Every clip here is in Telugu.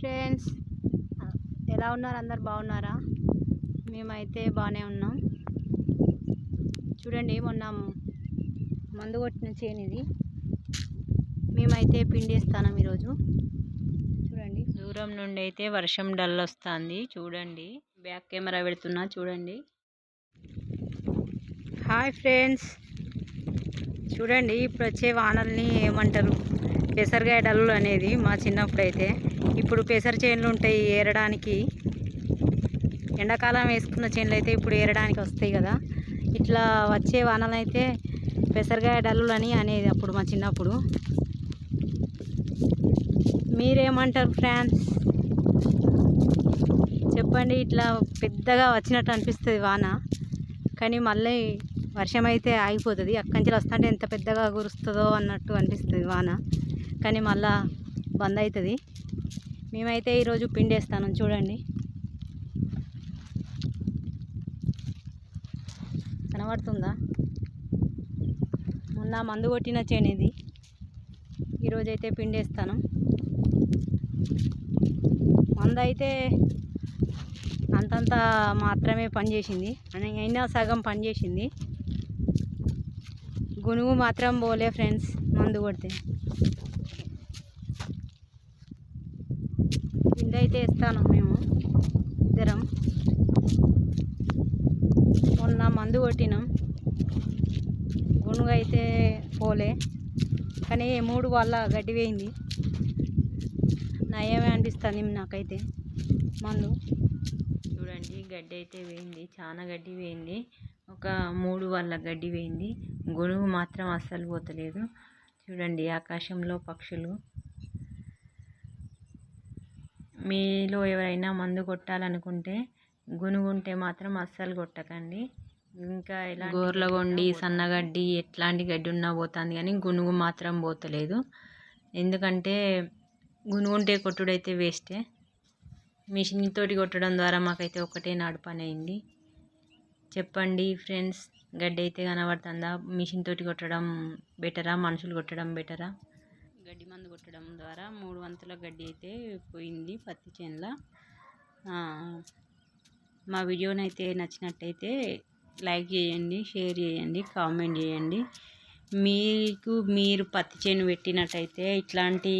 ఫ్రెండ్స్. ఎలా ఉన్నారు? అందరు బాగున్నారా? మేమైతే బాగానే ఉన్నాం. చూడండి మొన్న మందు కొట్టిన చేను ఇది. మేమైతే పిండేస్తాం ఈరోజు. చూడండి. దూరం నుండి అయితే వర్షం డల్ వస్తుంది. చూడండి. బ్యాక్ కెమెరా పెడుతున్నా చూడండి. Hi friends. చూడండి ఇప్పుడు వచ్చే వానల్ని ఏమంటారు? పెసరకాయ డల్లు అనేది మా చిన్నప్పుడు అయితే ఇప్పుడు పెసర చేనులు ఉంటాయి ఏరడానికి. ఎండాకాలం వేసుకున్న చేనులు అయితే ఇప్పుడు ఏరడానికి వస్తాయి కదా. ఇట్లా వచ్చే వానలు అయితే పెసరకాయ డల్లులు అని అనేది అప్పుడు మా చిన్నప్పుడు. మీరేమంటారు ఫ్రాన్స్ చెప్పండి ఇట్లా పెద్దగా వచ్చినట్టు అనిపిస్తుంది వాన. కానీ మళ్ళీ వర్షం అయితే ఆగిపోతుంది. అక్కడి నుంచి వస్తుంటే ఎంత పెద్దగా కురుస్తుందో అన్నట్టు అనిపిస్తుంది వాన. కానీ మళ్ళా బంద్ అవుతుంది. మేమైతే ఈరోజు పిండేస్తాను చూడండి. కనబడుతుందా? మొన్న మందు కొట్టిన చేనేది. ఈరోజైతే పిండేస్తాను. మందు అయితే అంతంత మాత్రమే పనిచేసింది. అయినా సగం పనిచేసింది. గునుగు మాత్రం పోలే ఫ్రెండ్స్ మందు కొడితే కింద అయితే ఇస్తాను మేము ఇద్దరం. మొన్న మందు కొట్టినాం. గునుగు అయితే పోలే. కానీ మూడు వల్ల గడ్డి వేయింది నయమే అనిపిస్తుంది నాకైతే మందు. చూడండి గడ్డి అయితే వేయింది చాలా గడ్డి వేయింది ఒక మూడు వాళ్ళ గడ్డి వేయింది గొడుగు మాత్రం అస్సలు పోతలేదు. చూడండి ఆకాశంలో పక్షులు. మీలో ఎవరైనా మందు కొట్టాలనుకుంటే గునుగుంటే మాత్రం అస్సలు కొట్టకండి. ఇంకా ఇలా గోర్లగొండి సన్నగడ్డి ఎట్లాంటి గడ్డి ఉన్నా పోతుంది కానీ గునుగు మాత్రం పోతలేదు. ఎందుకంటే గునుగుంటే కొట్టుడైతే వేస్టే. మిషన్ తోటి కొట్టడం ద్వారా మాకైతే ఒకటే నాడు పని అయింది. చెప్పండి ఫ్రెండ్స్ గడ్డి అయితే కనబడుతుందా? మిషన్ తోటి కొట్టడం బెటరా? మనుషులు కొట్టడం బెటరా? గడ్డి మందు కొట్టడం ద్వారా మూడు వంతుల గడ్డి అయితే పోయింది పత్తి చేనులో. మా వీడియోనైతే నచ్చినట్టయితే లైక్ చేయండి షేర్ చేయండి కామెంట్ చేయండి. మీకు మీరు పత్తి చేను పెట్టినట్టయితే ఇట్లాంటి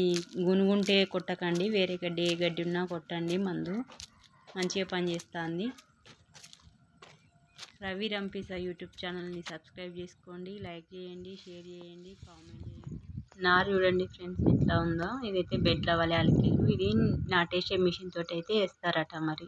గునుగుంటే కొట్టకండి వేరే గడ్డి ఏ గడ్డి ఉన్నా కొట్టండి మందు. మంచిగా పనిచేస్తుంది రవి రంపిస యూట్యూబ్ ఛానల్ని సబ్స్క్రైబ్ చేసుకోండి లైక్ చేయండి షేర్ చేయండి కామెంట్ చేయండి. నారు చూడండి ఫ్రెండ్స్ ఎట్లా ఉందో. ఇదైతే బెడ్ వలే అలికిలు ఇది నాటేసే మిషన్ తోటి అయితే వేస్తారట మరి.